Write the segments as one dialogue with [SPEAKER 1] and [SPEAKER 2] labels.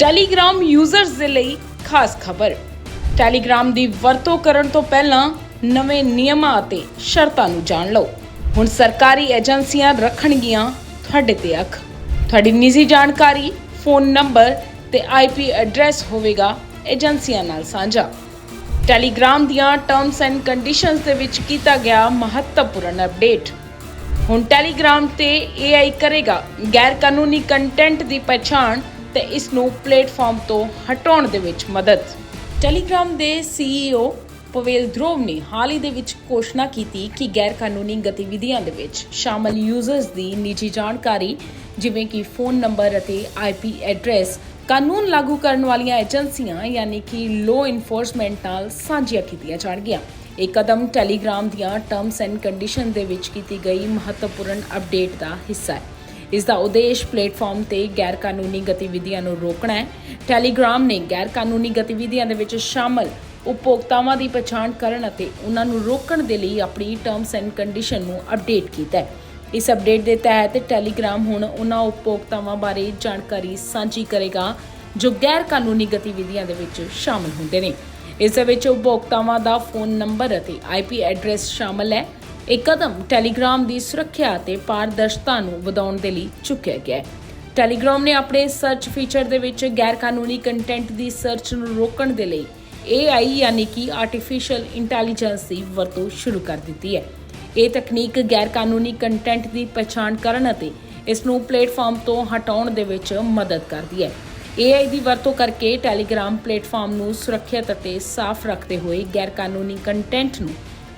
[SPEAKER 1] Telegram users ਦੇ ਲਈ ਖਾਸ ਖਬਰ। ਟੈਲੀਗ੍ਰਾਮ ਦੀ ਵਰਤੋਂ ਕਰਨ ਤੋਂ ਪਹਿਲਾਂ ਨਵੇਂ ਨਿਯਮਾਂ ਅਤੇ ਸ਼ਰਤਾਂ ਨੂੰ ਜਾਣ ਲਓ। ਹੁਣ ਸਰਕਾਰੀ ਏਜੰਸੀਆਂ ਰੱਖਣਗੀਆਂ ਤੁਹਾਡੇ ਤੇ ਅੱਖ। ਤੁਹਾਡੀ ਨਿੱਜੀ ਜਾਣਕਾਰੀ, ਫੋਨ ਨੰਬਰ ਤੇ ਆਈਪੀ ਐਡਰੈਸ ਹੋਵੇਗਾ ਏਜੰਸੀਆਂ ਨਾਲ ਸਾਂਝਾ। ਟੈਲੀਗ੍ਰਾਮ ਦੀਆਂ ਟਰਮਸ ਐਂਡ ਕੰਡੀਸ਼ਨਸ ਦੇ ਵਿੱਚ ਕੀਤਾ ਗਿਆ ਮਹੱਤਵਪੂਰਨ ਅਪਡੇਟ। ਹੁਣ ਟੈਲੀਗ੍ਰਾਮ ਤੇ AI ਕਰੇਗਾ ਗੈਰ ਕਾਨੂੰਨੀ ਕੰਟੈਂਟ ਦੀ ਪਛਾਣ ਤੇ ਇਸ ਨੂੰ ਪਲੇਟਫਾਰਮ ਤੋਂ ਹਟਾਉਣ ਦੇ ਵਿੱਚ ਮਦਦ। ਟੈਲੀਗ੍ਰਾਮ ਦੇ CEO ਪਵੇਲ ਧਰੋਵ ਨੇ ਹਾਲ ਹੀ ਦੇ ਵਿੱਚ ਘੋਸ਼ਣਾ ਕੀਤੀ ਕਿ ਗੈਰ ਕਾਨੂੰਨੀ ਗਤੀਵਿਧੀਆਂ ਦੇ ਵਿੱਚ ਸ਼ਾਮਲ ਯੂਜ਼ਰਸ ਦੀ ਨਿੱਜੀ ਜਾਣਕਾਰੀ, ਜਿਵੇਂ ਕਿ ਫੋਨ ਨੰਬਰ ਅਤੇ IP ਐਡਰੈਸ ਕਾਨੂੰਨ ਲਾਗੂ ਕਰਨ ਵਾਲੀਆਂ ਏਜੰਸੀਆਂ ਯਾਨੀ ਕਿ ਲੋ ਇਨਫੋਰਸਮੈਂਟ ਨਾਲ ਸਾਂਝੀਆਂ ਕੀਤੀਆਂ ਜਾਣਗੀਆਂ। ਇਹ ਕਦਮ ਟੈਲੀਗ੍ਰਾਮ ਦੀਆਂ ਟਰਮਸ ਐਂਡ ਕੰਡੀਸ਼ਨ ਦੇ ਵਿੱਚ ਕੀਤੀ ਗਈ ਮਹੱਤਵਪੂਰਨ ਅਪਡੇਟ ਦਾ ਹਿੱਸਾ ਹੈ। ਇਸ ਦਾ ਉਦੇਸ਼ ਪਲੇਟਫਾਰਮ ਤੇ ਗੈਰ ਕਾਨੂੰਨੀ ਗਤੀਵਿਧੀਆਂ ਨੂੰ ਰੋਕਣਾ ਹੈ। ਟੈਲੀਗ੍ਰਾਮ ਨੇ ਗੈਰ ਕਾਨੂੰਨੀ ਗਤੀਵਿਧੀਆਂ ਦੇ ਵਿੱਚ ਸ਼ਾਮਲ ਉਪਭੋਗਤਾਵਾਂ ਦੀ ਪਛਾਣ ਕਰਨ ਅਤੇ ਉਹਨਾਂ ਨੂੰ ਰੋਕਣ ਦੇ ਲਈ ਆਪਣੀ ਟਰਮਸ ਐਂਡ ਕੰਡੀਸ਼ਨ ਨੂੰ ਅਪਡੇਟ ਕੀਤਾ ਹੈ। ਇਸ ਅਪਡੇਟ ਦੇ ਤਹਿਤ ਟੈਲੀਗ੍ਰਾਮ ਹੁਣ ਉਹਨਾਂ ਉਪਭੋਗਤਾਵਾਂ ਬਾਰੇ ਜਾਣਕਾਰੀ ਸਾਂਝੀ ਕਰੇਗਾ, ਜੋ ਗੈਰ ਕਾਨੂੰਨੀ ਗਤੀਵਿਧੀਆਂ ਦੇ ਵਿੱਚ ਸ਼ਾਮਲ ਹੁੰਦੇ ਨੇ। ਇਸ ਦੇ ਵਿੱਚ ਉਪਭੋਗਤਾਵਾਂ ਦਾ ਫੋਨ ਨੰਬਰ ਅਤੇ IP ਐਡਰੈਸ ਸ਼ਾਮਲ ਹੈ। ਇਹ ਕਦਮ ਟੈਲੀਗ੍ਰਾਮ ਦੀ ਸੁਰੱਖਿਆ ਅਤੇ ਪਾਰਦਰਸ਼ਤਾ ਨੂੰ ਵਧਾਉਣ ਦੇ ਲਈ ਚੁੱਕਿਆ ਗਿਆ ਹੈ। ਟੈਲੀਗ੍ਰਾਮ ਨੇ ਆਪਣੇ ਸਰਚ ਫੀਚਰ ਦੇ ਵਿੱਚ ਗੈਰ ਕਾਨੂੰਨੀ ਕੰਟੈਂਟ ਦੀ ਸਰਚ ਨੂੰ ਰੋਕਣ ਦੇ ਲਈ AI ਯਾਨੀ ਕਿ ਆਰਟੀਫੀਸ਼ੀਅਲ ਇੰਟੈਲੀਜੈਂਸ ਦੀ ਵਰਤੋਂ ਸ਼ੁਰੂ ਕਰ ਦਿੱਤੀ ਹੈ। ਇਹ ਤਕਨੀਕ ਗੈਰ ਕਾਨੂੰਨੀ ਕੰਟੈਂਟ ਦੀ ਪਛਾਣ ਕਰਨ ਅਤੇ ਇਸ ਨੂੰ ਪਲੇਟਫਾਰਮ ਤੋਂ ਹਟਾਉਣ ਦੇ ਵਿੱਚ ਮਦਦ ਕਰਦੀ ਹੈ। AI ਦੀ ਵਰਤੋਂ ਕਰਕੇ ਟੈਲੀਗ੍ਰਾਮ ਪਲੇਟਫਾਰਮ ਨੂੰ ਸੁਰੱਖਿਅਤ ਅਤੇ ਸਾਫ਼ ਰੱਖਦੇ ਹੋਏ ਗੈਰ ਕਾਨੂੰਨੀ ਕੰਟੈਂਟ ਨੂੰ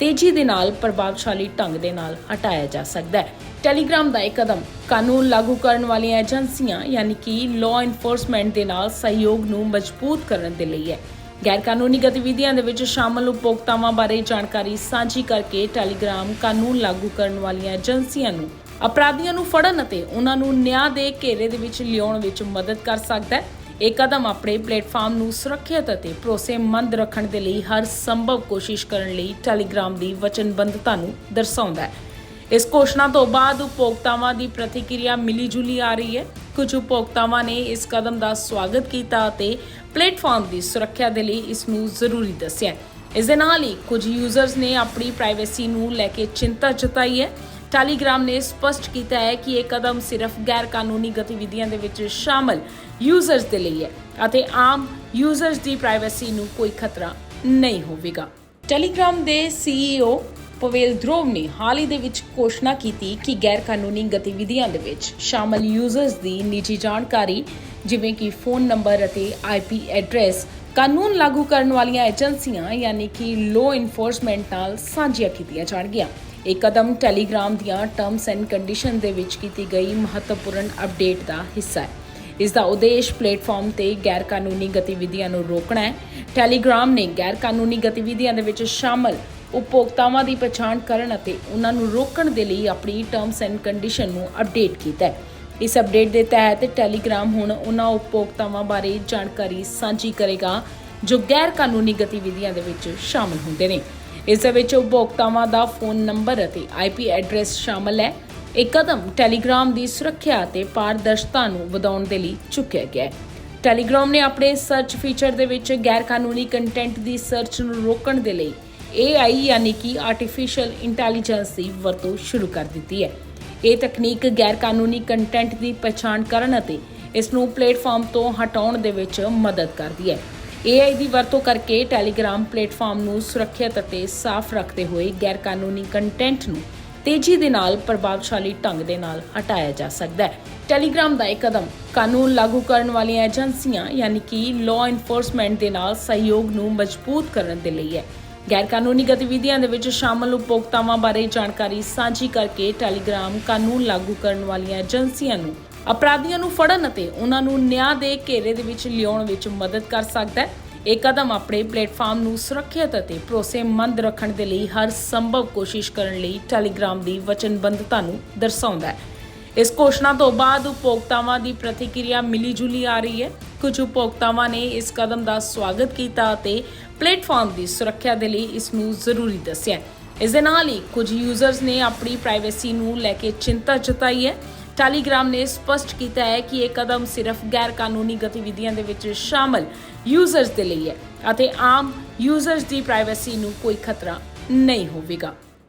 [SPEAKER 1] ਤੇਜ਼ੀ ਦੇ ਨਾਲ ਪ੍ਰਭਾਵਸ਼ਾਲੀ ਢੰਗ ਦੇ ਨਾਲ ਹਟਾਇਆ ਜਾ ਸਕਦਾ ਹੈ। ਟੈਲੀਗ੍ਰਾਮ ਦਾ ਇਹ ਕਦਮ ਕਾਨੂੰਨ ਲਾਗੂ ਕਰਨ ਵਾਲੀਆਂ ਏਜੰਸੀਆਂ, ਯਾਨੀ ਕਿ ਲਾਅ ਇਨਫੋਰਸਮੈਂਟ ਦੇ ਨਾਲ ਸਹਿਯੋਗ ਨੂੰ ਮਜ਼ਬੂਤ ਕਰਨ ਦੇ ਲਈ ਹੈ। ਗੈਰ ਕਾਨੂੰਨੀ ਗਤੀਵਿਧੀਆਂ ਦੇ ਵਿੱਚ ਸ਼ਾਮਲ ਉਪਭੋਗਤਾਵਾਂ ਬਾਰੇ ਜਾਣਕਾਰੀ ਸਾਂਝੀ ਕਰਕੇ ਟੈਲੀਗ੍ਰਾਮ ਕਾਨੂੰਨ ਲਾਗੂ ਕਰਨ ਵਾਲੀਆਂ ਏਜੰਸੀਆਂ ਨੂੰ ਅਪਰਾਧੀਆਂ ਨੂੰ ਫੜਨ ਅਤੇ ਉਹਨਾਂ ਨੂੰ ਨਿਆਂ ਦੇ ਘੇਰੇ ਦੇ ਵਿੱਚ ਲਿਆਉਣ ਵਿੱਚ ਮਦਦ ਕਰ ਸਕਦਾ ਹੈ। ਇਹ ਕਦਮ ਆਪਣੇ ਪਲੇਟਫਾਰਮ ਨੂੰ ਸੁਰੱਖਿਅਤ ਅਤੇ ਭਰੋਸੇਮੰਦ ਰੱਖਣ ਦੇ ਲਈ ਹਰ ਸੰਭਵ ਕੋਸ਼ਿਸ਼ ਕਰਨ ਲਈ ਟੈਲੀਗ੍ਰਾਮ ਦੀ ਵਚਨਬੱਧਤਾ ਨੂੰ ਦਰਸਾਉਂਦਾ ਹੈ। ਇਸ ਘੋਸ਼ਣਾ ਤੋਂ ਬਾਅਦ ਉਪਭੋਗਤਾਵਾਂ ਦੀ ਪ੍ਰਤੀਕਿਰਿਆ ਮਿਲੀ ਜੁਲੀ ਆ ਰਹੀ ਹੈ। ਕੁਝ ਉਪਭੋਗਤਾਵਾਂ ਨੇ ਇਸ ਕਦਮ ਦਾ ਸਵਾਗਤ ਕੀਤਾ ਅਤੇ ਪਲੇਟਫਾਰਮ ਦੀ ਸੁਰੱਖਿਆ ਦੇ ਲਈ ਇਸ ਨੂੰ ਜ਼ਰੂਰੀ ਦੱਸਿਆ ਇਸ ਦੇ ਨਾਲ ਹੀ ਕੁਝ ਯੂਜ਼ਰਸ ਨੇ ਆਪਣੀ ਪ੍ਰਾਈਵੇਸੀ ਨੂੰ ਲੈ ਕੇ ਚਿੰਤਾ ਜਤਾਈ ਹੈ। ਟੈਲੀਗ੍ਰਾਮ ਨੇ ਸਪਸ਼ਟ ਕੀਤਾ ਹੈ ਕਿ ਇਹ ਕਦਮ ਸਿਰਫ ਗੈਰ ਕਾਨੂੰਨੀ ਗਤੀਵਿਧੀਆਂ ਦੇ ਵਿੱਚ ਸ਼ਾਮਲ ਯੂਜ਼ਰਸ ਦੇ ਲਈ ਹੈ ਅਤੇ ਆਮ ਯੂਜ਼ਰਸ ਦੀ ਪ੍ਰਾਈਵੇਸੀ ਨੂੰ ਕੋਈ ਖਤਰਾ ਨਹੀਂ ਹੋਵੇਗਾ। ਟੈਲੀਗ੍ਰਾਮ ਦੇ CEO ਪਵੇਲ ਧਰੋਵ ਨੇ ਹਾਲ ਹੀ ਦੇ ਵਿੱਚ ਘੋਸ਼ਣਾ ਕੀਤੀ ਕਿ ਗੈਰ ਕਾਨੂੰਨੀ ਗਤੀਵਿਧੀਆਂ ਦੇ ਵਿੱਚ ਸ਼ਾਮਲ ਯੂਜ਼ਰਸ ਦੀ ਨਿੱਜੀ ਜਾਣਕਾਰੀ, ਜਿਵੇਂ ਕਿ ਫੋਨ ਨੰਬਰ ਅਤੇ IP ਐਡਰੈਸ ਕਾਨੂੰਨ ਲਾਗੂ ਕਰਨ ਵਾਲੀਆਂ ਏਜੰਸੀਆਂ ਯਾਨੀ ਕਿ ਲੋ ਇਨਫੋਰਸਮੈਂਟ ਨਾਲ ਸਾਂਝੀਆਂ ਕੀਤੀਆਂ ਜਾਣਗੀਆਂ। ਇਹ ਕਦਮ ਟੈਲੀਗ੍ਰਾਮ ਦੀਆਂ ਟਰਮਸ ਐਂਡ ਕੰਡੀਸ਼ਨ ਦੇ ਵਿੱਚ ਕੀਤੀ ਗਈ ਮਹੱਤਵਪੂਰਨ ਅਪਡੇਟ ਦਾ ਹਿੱਸਾ ਹੈ। ਇਸ ਦਾ ਉਦੇਸ਼ ਪਲੇਟਫਾਰਮ ਤੇ ਗੈਰ ਕਾਨੂੰਨੀ ਗਤੀਵਿਧੀਆਂ ਨੂੰ ਰੋਕਣਾ ਹੈ। ਟੈਲੀਗ੍ਰਾਮ ਨੇ ਗੈਰ ਕਾਨੂੰਨੀ ਗਤੀਵਿਧੀਆਂ ਦੇ ਵਿੱਚ ਸ਼ਾਮਲ ਉਪਭੋਗਤਾਵਾਂ ਦੀ ਪਛਾਣ ਕਰਨ ਅਤੇ ਉਹਨਾਂ ਨੂੰ ਰੋਕਣ ਦੇ ਲਈ ਆਪਣੀ ਟਰਮਸ ਐਂਡ ਕੰਡੀਸ਼ਨ ਨੂੰ ਅਪਡੇਟ ਕੀਤਾ ਹੈ। ਇਸ ਅਪਡੇਟ ਦੇ ਤਹਿਤ ਟੈਲੀਗ੍ਰਾਮ ਹੁਣ ਉਹਨਾਂ ਉਪਭੋਗਤਾਵਾਂ ਬਾਰੇ ਜਾਣਕਾਰੀ ਸਾਂਝੀ ਕਰੇਗਾ, ਜੋ ਗੈਰ ਕਾਨੂੰਨੀ ਗਤੀਵਿਧੀਆਂ ਦੇ ਵਿੱਚ ਸ਼ਾਮਲ ਹੁੰਦੇ ਨੇ। ਇਸ ਦੇ ਵਿੱਚ ਉਪਭੋਗਤਾਵਾਂ ਦਾ ਫੋਨ ਨੰਬਰ ਅਤੇ IP ਐਡਰੈਸ ਸ਼ਾਮਲ ਹੈ। ਇਹ ਕਦਮ ਟੈਲੀਗ੍ਰਾਮ ਦੀ ਸੁਰੱਖਿਆ ਅਤੇ ਪਾਰਦਰਸ਼ਤਾ ਨੂੰ ਵਧਾਉਣ ਦੇ ਲਈ ਚੁੱਕਿਆ ਗਿਆ ਹੈ। ਟੈਲੀਗ੍ਰਾਮ ਨੇ ਆਪਣੇ ਸਰਚ ਫੀਚਰ ਦੇ ਵਿੱਚ ਗੈਰ ਕਾਨੂੰਨੀ ਕੰਟੈਂਟ ਦੀ ਸਰਚ ਨੂੰ ਰੋਕਣ ਦੇ ਲਈ AI ਯਾਨੀ ਕਿ ਆਰਟੀਫੀਸ਼ੀਅਲ ਇੰਟੈਲੀਜੈਂਸ ਦੀ ਵਰਤੋਂ ਸ਼ੁਰੂ ਕਰ ਦਿੱਤੀ ਹੈ। ਇਹ ਤਕਨੀਕ ਗੈਰ ਕਾਨੂੰਨੀ ਕੰਟੈਂਟ ਦੀ ਪਛਾਣ ਕਰਨ ਅਤੇ ਇਸ ਨੂੰ ਪਲੇਟਫਾਰਮ ਤੋਂ ਹਟਾਉਣ ਦੇ ਵਿੱਚ ਮਦਦ ਕਰਦੀ ਹੈ। AI ਦੀ ਵਰਤੋਂ ਕਰਕੇ ਟੈਲੀਗ੍ਰਾਮ ਪਲੇਟਫਾਰਮ ਨੂੰ ਸੁਰੱਖਿਅਤ ਅਤੇ ਸਾਫ਼ ਰੱਖਦੇ ਹੋਏ ਗੈਰ ਕਾਨੂੰਨੀ ਕੰਟੈਂਟ ਨੂੰ ਤੇਜ਼ੀ ਦੇ ਨਾਲ, ਪ੍ਰਭਾਵਸ਼ਾਲੀ ਢੰਗ ਦੇ ਨਾਲ ਹਟਾਇਆ ਜਾ ਸਕਦਾ ਹੈ। ਟੈਲੀਗ੍ਰਾਮ ਦਾ ਇਹ ਕਦਮ ਕਾਨੂੰਨ ਲਾਗੂ ਕਰਨ ਵਾਲੀਆਂ ਏਜੰਸੀਆਂ, ਯਾਨੀ ਕਿ ਲਾਅ ਇਨਫੋਰਸਮੈਂਟ ਦੇ ਨਾਲ ਸਹਿਯੋਗ ਨੂੰ ਮਜ਼ਬੂਤ ਕਰਨ ਦੇ ਲਈ ਹੈ। ਗੈਰ ਕਾਨੂੰਨੀ ਗਤੀਵਿਧੀਆਂ ਦੇ ਵਿੱਚ ਸ਼ਾਮਲ ਉਪਭੋਗਤਾਵਾਂ ਬਾਰੇ ਜਾਣਕਾਰੀ ਸਾਂਝੀ ਕਰਕੇ ਟੈਲੀਗ੍ਰਾਮ ਕਾਨੂੰਨ ਲਾਗੂ ਕਰਨ ਵਾਲੀਆਂ ਏਜੰਸੀਆਂ ਨੂੰ ਅਪਰਾਧੀਆਂ ਨੂੰ ਫੜਨ ਅਤੇ ਉਹਨਾਂ ਨੂੰ ਨਿਆਂ ਦੇ ਘੇਰੇ ਦੇ ਵਿੱਚ ਲਿਆਉਣ ਵਿੱਚ ਮਦਦ ਕਰ ਸਕਦਾ ਹੈ। ਇਹ ਕਦਮ ਆਪਣੇ ਪਲੇਟਫਾਰਮ ਨੂੰ ਸੁਰੱਖਿਅਤ ਅਤੇ ਭਰੋਸੇਮੰਦ ਰੱਖਣ ਦੇ ਲਈ ਹਰ ਸੰਭਵ ਕੋਸ਼ਿਸ਼ ਕਰਨ ਲਈ ਟੈਲੀਗ੍ਰਾਮ ਦੀ ਵਚਨਬੱਧਤਾ ਨੂੰ ਦਰਸਾਉਂਦਾ ਹੈ। ਇਸ ਘੋਸ਼ਣਾ ਤੋਂ ਬਾਅਦ ਉਪਭੋਗਤਾਵਾਂ ਦੀ ਪ੍ਰਤੀਕਿਰਿਆ ਮਿਲੀ ਜੁਲੀ ਆ ਰਹੀ ਹੈ। ਕੁਝ ਉਪਭੋਗਤਾਵਾਂ ਨੇ ਇਸ ਕਦਮ ਦਾ ਸਵਾਗਤ ਕੀਤਾ ਅਤੇ ਪਲੇਟਫਾਰਮ ਦੀ ਸੁਰੱਖਿਆ ਦੇ ਲਈ ਇਸ ਨੂੰ ਜ਼ਰੂਰੀ ਦੱਸਿਆ ਇਸ ਦੇ ਨਾਲ ਹੀ ਕੁਝ ਯੂਜ਼ਰਸ ਨੇ ਆਪਣੀ ਪ੍ਰਾਈਵੇਸੀ ਨੂੰ ਲੈ ਕੇ ਚਿੰਤਾ ਜਤਾਈ ਹੈ। ਟੈਲੀਗ੍ਰਾਮ ਨੇ ਸਪਸ਼ਟ ਕੀਤਾ ਹੈ ਕਿ ਇਹ ਕਦਮ ਸਿਰਫ ਗੈਰ ਕਾਨੂੰਨੀ ਗਤੀਵਿਧੀਆਂ ਦੇ ਵਿੱਚ ਸ਼ਾਮਲ ਯੂਜ਼ਰਸ ਦੇ ਲਈ ਹੈ ਅਤੇ ਆਮ ਯੂਜ਼ਰਸ ਦੀ ਪ੍ਰਾਈਵੇਸੀ ਨੂੰ ਕੋਈ ਖਤਰਾ ਨਹੀਂ ਹੋਵੇਗਾ।